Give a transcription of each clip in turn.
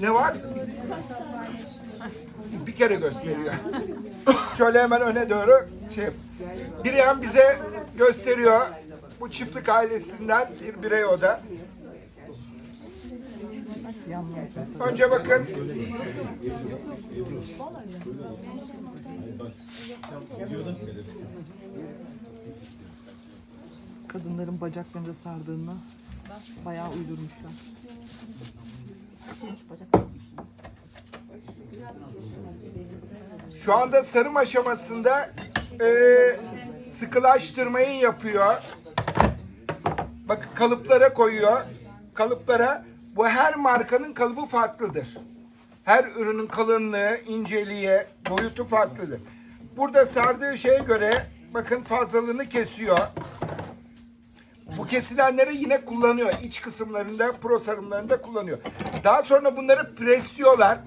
Ne var? Bir kere gösteriyor. Şöyle hemen öne doğru şey. Biriyen bize gösteriyor. Bu çiftlik ailesinden bir birey o da. Önce bakın. Kadınların bacaklarında sardığını bayağı uydurmuşlar. Şu anda sarım aşamasında e, sıkılaştırmayı yapıyor. Bak kalıplara koyuyor. Kalıplara bu her markanın kalıbı farklıdır. Her ürünün kalınlığı, inceliği, boyutu farklıdır. Burada sardığı şeye göre bakın fazlalığını kesiyor. Bu kesilenleri yine kullanıyor. İç kısımlarında, pro sarımlarında kullanıyor. Daha sonra bunları presliyorlar.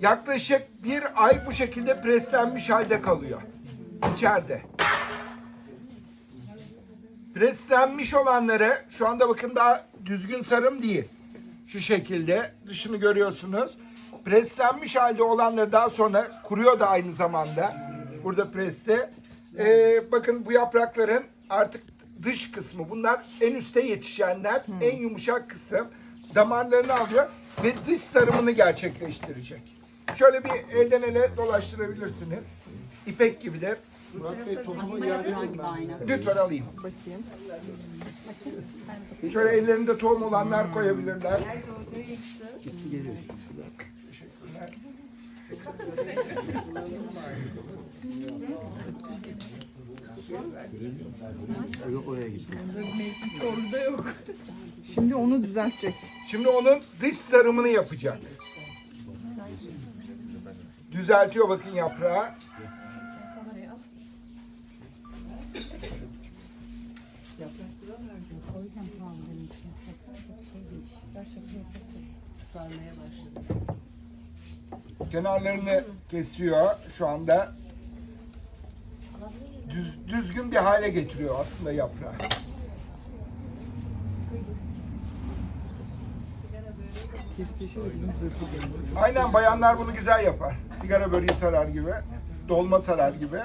Yaklaşık bir ay bu şekilde preslenmiş halde kalıyor. İçeride. Preslenmiş olanları şu anda bakın daha düzgün sarım değil. Şu şekilde dışını görüyorsunuz. Preslenmiş halde olanları daha sonra kuruyor da aynı zamanda. Burada preste. Ee, bakın bu yaprakların artık dış kısmı. Bunlar en üste yetişenler. En yumuşak kısım. Damarlarını alıyor ve dış sarımını gerçekleştirecek. Şöyle bir elden ele dolaştırabilirsiniz. İpek gibi de. Lütfen alayım. Bakayım. Şöyle ellerinde tohum olanlar koyabilirler. Şimdi onu düzeltecek. Şimdi onun dış sarımını yapacak. Düzeltiyor bakın yaprağı. Kenarlarını kesiyor şu anda. Düz, düzgün bir hale getiriyor aslında yaprağı. Aynen bayanlar bunu güzel yapar. Sigara böreği sarar gibi, dolma sarar gibi.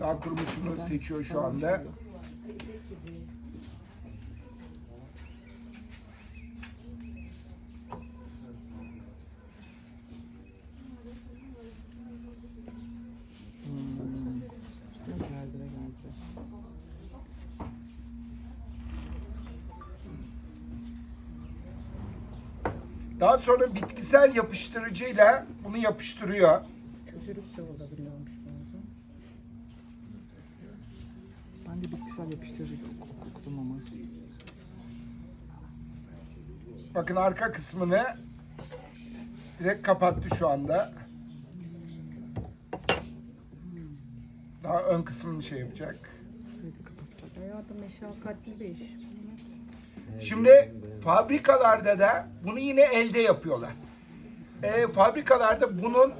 Daha kurumuşunu seçiyor şu anda. Daha sonra bitkisel yapıştırıcıyla bunu yapıştırıyor. Kötülük de olabiliyormuş bazen. Ben de bitkisel yapıştırıcı ok- okudum ama. Bakın arka kısmını direkt kapattı şu anda. Daha ön kısmını şey yapacak. Burayı da kapatacak. Hayatım meşakkatli bir iş. Şimdi fabrikalarda da bunu yine elde yapıyorlar. E, fabrikalarda bunun